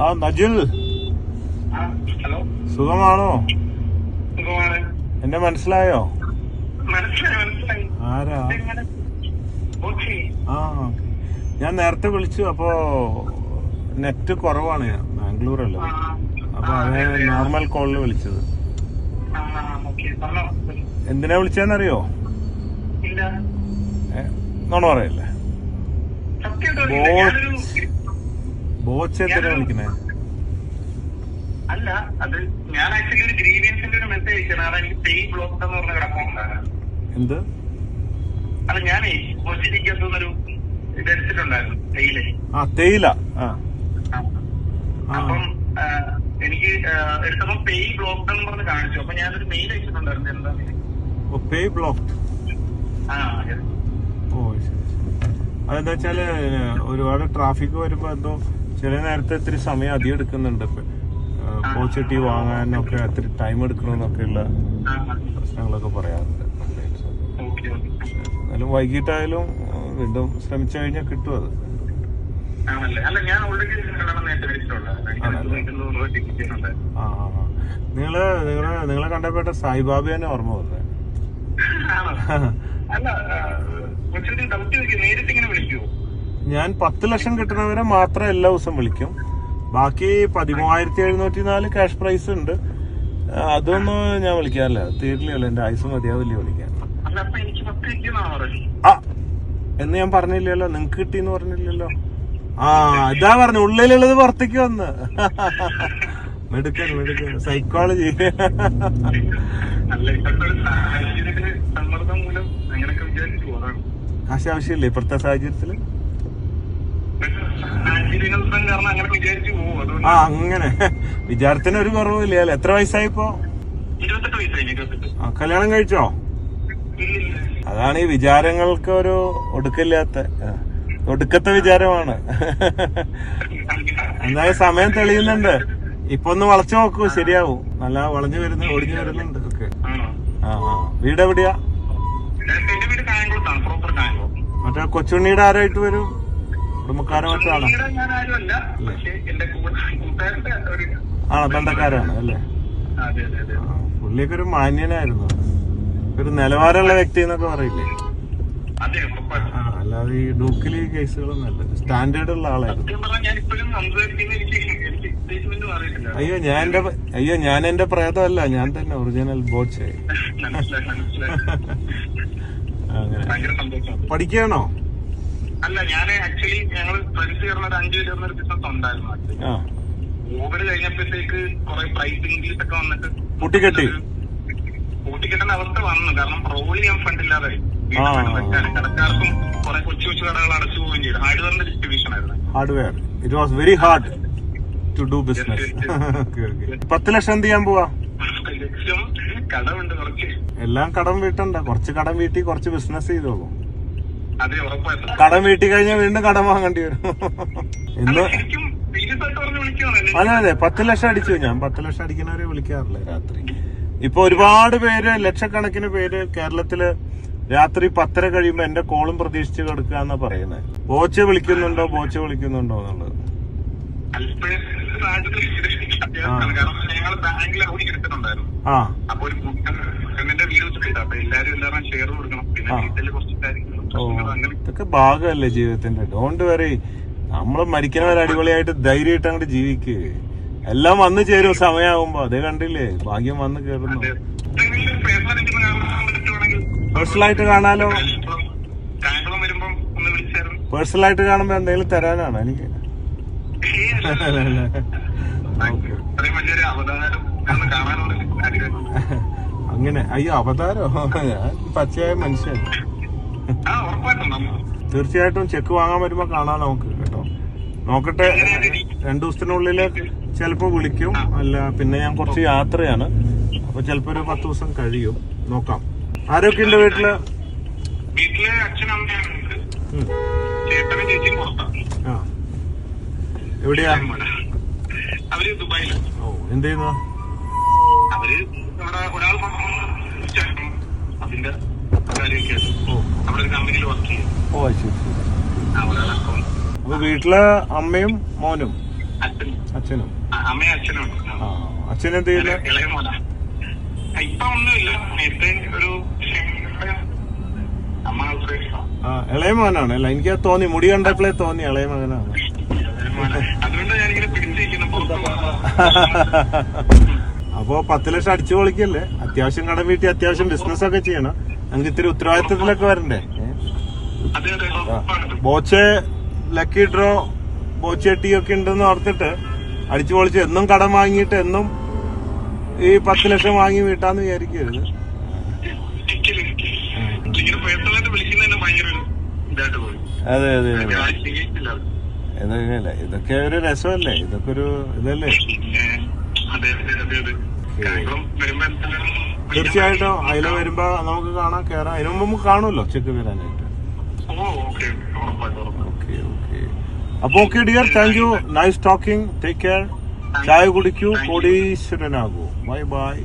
ആ നജിൽ. ഹലോ. സുഖമാണോ? സുഖമാണ്. എന്നെ മനസ്സിലായോ? ആരാ? ആ ഞാൻ നേരത്തെ വിളിച്ചു അപ്പോ നെറ്റ് കുറവാണ് ഞാൻ. ബാംഗ്ലൂർ അല്ലേ അപ്പൊ അങ്ങനെ അത്. നോർമൽ കോളിൽ വിളിച്ചത്. എന്തിനാ വിളിച്ചെന്നറിയോ നോണ പറയല്ലേ? സത്യമായിട്ടും അറിയില്ല. ബോ- ഞാനൊരു- ബോച്ച് എന്തിനാ വിളിക്കണേ അല്ല അത് ഞാൻ ആക്ച്വലി ഒരു ഗ്രീവിയൻസിന്റെ ഒരു മെസ്സേജ് അയച്ചാണ് അതാണ് എനിക്ക് പേ ബ്ലോക്ക് എന്ന് പറഞ്ഞ കിടപ്പുണ്ടായിരുന്നു എന്ത്? അല്ല ഞാനേ കൊച്ചിരിക്കത്തുനിന്നൊരു ഇത് എടുത്തിട്ടുണ്ടായിരുന്നു തേയില. ആ തേയില. അപ്പം എനിക്ക് എടുത്തപ്പോ പേ ബ്ലോക്ക് എന്ന് പറഞ്ഞ് കാണിച്ചു. അപ്പൊ ഞാനൊരു മെയിൽ അയച്ചിട്ടുണ്ടായിരുന്നു എന്താ പേയ് പേ ബ്ലോക്ക് ആ. ഓ ശരി അതെന്താ വെച്ചാൽ ഒരുപാട് ട്രാഫിക് വരുമ്പോ എന്തോ ചില നേരത്തെ ഇത്തിരി സമയം അധികം എടുക്കുന്നുണ്ട് പോച്ചട്ടി വാങ്ങാനൊക്കെ ഇത്തിരി ടൈം എടുക്കണമെന്നൊക്കെയുള്ള ആ, ആ. പ്രശ്നങ്ങളൊക്കെ പറയാറുണ്ട്. എന്നാലും വൈകിട്ടായാലും വീണ്ടും ശ്രമിച്ചു കഴിഞ്ഞാൽ കിട്ടും അത്. നിങ്ങൾ നിങ്ങളെ നിങ്ങളെ കണ്ടപ്പെട്ട തന്നെ ഓർമ്മ വന്നത്? അല്ല ഡൗട്ട് നേരിട്ട് ഇങ്ങനെ വിളിക്കുവോ ഞാൻ പത്ത് ലക്ഷം കിട്ടുന്നവരെ മാത്രം എല്ലാ ദിവസം വിളിക്കും. ബാക്കി പതിമൂവായിരത്തി എഴുന്നൂറ്റി നാല് ക്യാഷ് പ്രൈസ് ഉണ്ട് അതൊന്നും ഞാൻ വിളിക്കാറില്ല. തീരില്ല എന്റെ ആയുസ് മതിയാവില്ല വിളിക്കാൻ? ആ എന്ന് ഞാൻ പറഞ്ഞില്ലല്ലോ നിങ്ങക്ക് കിട്ടിന്ന് പറഞ്ഞില്ലല്ലോ. ആ ഇതാ പറഞ്ഞു ഉള്ളിലുള്ളത് പുറത്തേക്ക് വന്ന്. മെടുക്കൻ മെടുക്കൻ. സൈക്കോളജി കാശ് ആവശ്യമില്ലേ ഇപ്പോഴത്തെ സാഹചര്യത്തിൽ? സാഹചര്യങ്ങൾ കാരണം അങ്ങനെ വിചാരിച്ചു പോകും ആ അങ്ങനെ. വിചാരത്തിന് ഒരു കുറവില്ല അല്ലേ? എത്ര വയസ്സായിപ്പോ? ഇരുപത്തെട്ട് വയസ്സായി ഇരുപത്തെട്ട്. ആ കല്യാണം കഴിച്ചോ? അതാണ് ഈ വിചാരങ്ങൾക്ക് ഒരു ഒടുക്കില്ലാത്ത ഒടുക്കത്തെ വിചാരമാണ്. എന്തായാലും സമയം തെളിയുന്നുണ്ട്. ഇപ്പൊ ഒന്ന് വളച്ചു നോക്കൂ ശരിയാവും. നല്ല വളഞ്ഞു വരുന്ന ഒടിഞ്ഞു വരുന്നുണ്ട് ഒക്കെ ആ വീട് എവിടെയാ മറ്റേ കൊച്ചുണ്ണിയുടെ ആരായിട്ട് വരും? കുടുംബക്കാരോ ആണോ? തണ്ടക്കാരാണ് അല്ലേ? ആ, പുള്ളിയൊക്കെ ഒരു മാന്യനായിരുന്നു. ഒരു നിലവാരമുള്ള വ്യക്തി എന്നൊക്കെ പറയില്ലേ? ആ അല്ലാതെ ഈ ഡൂക്കിലി കേസുകളൊന്നും അല്ല. സ്റ്റാൻഡേർഡ് ഉള്ള ആളായിരുന്നു. അയ്യോ ഞാൻ എന്റെ അയ്യോ ഞാൻ എന്റെ പ്രേതമല്ല. ഞാൻ തന്നെ ഒറിജിനൽ ബോച്ച് അങ്ങനെ. പഠിക്കണോ അല്ല ഞാൻ ആക്ച്വലി ഞങ്ങൾ ഫ്രണ്ട്സ് ചേർന്ന ഒരു അഞ്ചു ചേർന്ന ഒരു ബിസിനസ് ഉണ്ടായിരുന്നു കോവിഡ് കഴിഞ്ഞപ്പോഴത്തേക്ക് കുറെ പ്രൈസ് ഇൻക്രീസ് ഒക്കെ വന്നിട്ട് കൂട്ടിക്കെട്ടി കൂട്ടിക്കെട്ടേണ്ട അവസ്ഥ വന്നു. കാരണം റോൾ ചെയ്യാൻ ഫണ്ടില്ലാതെ. കടക്കാർക്കും കുറെ കൊച്ചു കൊച്ചു കടകൾ അടച്ചു പോവുകയും ചെയ്തു. ഹാർഡ്വെയറിന്റെ ഡിസ്ട്രിബ്യൂഷൻ ആയിരുന്നു. Hardware it was very hard to do business പത്ത് ലക്ഷം എന്ത് ചെയ്യാൻ പോവാ? ലക്ഷം കടമുണ്ട് കുറച്ച്. എല്ലാം കടം വീട്ടണ്ട. കുറച്ച് കടം വീട്ടി കുറച്ച് ബിസിനസ് ചെയ്തോളൂ. കടം വീട്ടി കഴിഞ്ഞാൽ വീണ്ടും കടം വാങ്ങേണ്ടി വരും. വിളിക്കുവാണ് അതെ അതെ പത്ത് ലക്ഷം അടിച്ചു ഞാൻ. പത്ത് ലക്ഷം അടിക്കുന്നവരെ വിളിക്കാറില്ല രാത്രി. ഇപ്പൊ ഒരുപാട് പേര് ലക്ഷക്കണക്കിന് പേര് കേരളത്തിൽ രാത്രി പത്തര കഴിയുമ്പോ എന്റെ കോളും പ്രതീക്ഷിച്ച് കിടക്കുക എന്നാ പറയുന്നത് ബോച്ച് വിളിക്കുന്നുണ്ടോ ബോച്ച് വിളിക്കുന്നുണ്ടോ എന്നുള്ളത്? ആ. അപ്പൊ ഒരു കൂട്ടന്റെ വീട് വെച്ചിട്ടുണ്ട്. അപ്പൊ എല്ലാരും എല്ലാവരും ഷെയർ കൊടുക്കണം. പിന്നെ ആ. വീട്ടിൽ കുറച്ച് ഇതൊക്കെ ഭാഗമല്ലേ ജീവിതത്തിന്റെ. ഡോണ്ട് വരെ നമ്മൾ മരിക്കുന്നവർ അടിപൊളിയായിട്ട് ധൈര്യമായിട്ട് അങ്ങോട്ട് ജീവിക്ക്. എല്ലാം വന്നു ചേരും സമയമാകുമ്പോ അതേ കണ്ടില്ലേ? ഭാഗ്യം വന്ന് കേറുന്നു. പേഴ്സണലായിട്ട് കാണാലോ? പേഴ്സണലായിട്ട് കാണുമ്പോ എന്തെങ്കിലും തരാനാണ് എനിക്ക്? അങ്ങനെ. അയ്യോ അവതാരോ? ഞാൻ പച്ചയായ മനുഷ്യൻ. തീർച്ചയായിട്ടും ചെക്ക് വാങ്ങാൻ വരുമ്പോ കാണാം നമുക്ക് കേട്ടോ. നോക്കട്ടെ രണ്ടു ദിവസത്തിനുള്ളിൽ ചിലപ്പോ വിളിക്കും. അല്ല പിന്നെ ഞാൻ കുറച്ച് യാത്രയാണ്. അപ്പൊ ചിലപ്പോ ഒരു പത്ത് ദിവസം കഴിയും. നോക്കാം. ആരൊക്കെ ഉണ്ട് വീട്ടിൽ? വീട്ടിൽ അച്ഛനും അമ്മയാണ് ഉം. ചേട്ടനും ചേച്ചിയും പുറത്താണ് ആ. എവിടെയാ? അവർ ദുബായിൽ. ഓ എന്ത് ചെയ്യുന്നു? അവർ ഒരാൾ അതിന്റെ കാര്യമൊക്കെ ഒരു കമ്പനിയിൽ വർക്ക് ചെയ്യും. ഓ ശരി അപ്പൊ വീട്ടിലെ അമ്മയും മോനും? അച്ഛനും. അമ്മയും അച്ഛനും അച്ഛൻ എന്ത് ചെയ്യുന്നു? ഇപ്പൊ ഒന്നുമില്ല. നേരത്തെ ഒരു. ആ ഇളയ മോനാണ്. അല്ല എനിക്ക് തോന്നി. മുടി കണ്ടപ്പോഴേ തോന്നി ഇളയ മകനാണ്. അപ്പോ പത്ത് ലക്ഷം അടിച്ചു പൊളിക്കല്ലേ? അത്യാവശ്യം കടം വീട്ടി അത്യാവശ്യം ബിസിനസ് ഒക്കെ ചെയ്യണം. നമുക്ക് ഇത്തിരി ഉത്തരവാദിത്തത്തിലൊക്കെ വരണ്ടേ. Boche lucky draw Boche tea ഒക്കെ ഉണ്ടെന്ന് ഓർത്തിട്ട് അടിച്ചു പൊളിച്ച് എന്നും കടം വാങ്ങിയിട്ട് എന്നും ഈ പത്ത് ലക്ഷം വാങ്ങി വീട്ടാന്ന് വിചാരിക്കരുത്. അതെ അതെ അതെ. ഇതൊക്കെ ഒരു രസമല്ലേ? ഇതൊക്കെ ഒരു ഇതല്ലേ? തീർച്ചയായിട്ടും അതിൽ വരുമ്പോ നമുക്ക് കാണാൻ കേറാം. അതിനു മുമ്പ് നമുക്ക് കാണുമല്ലോ ചെക്ക് വരാനായിട്ട്. Oh okay. ഓക്കെ അപ്പൊ okay dear thank you nice talking take care ചായ കുടിക്കൂ. കോടീശ്വരനാകൂ. Bye bye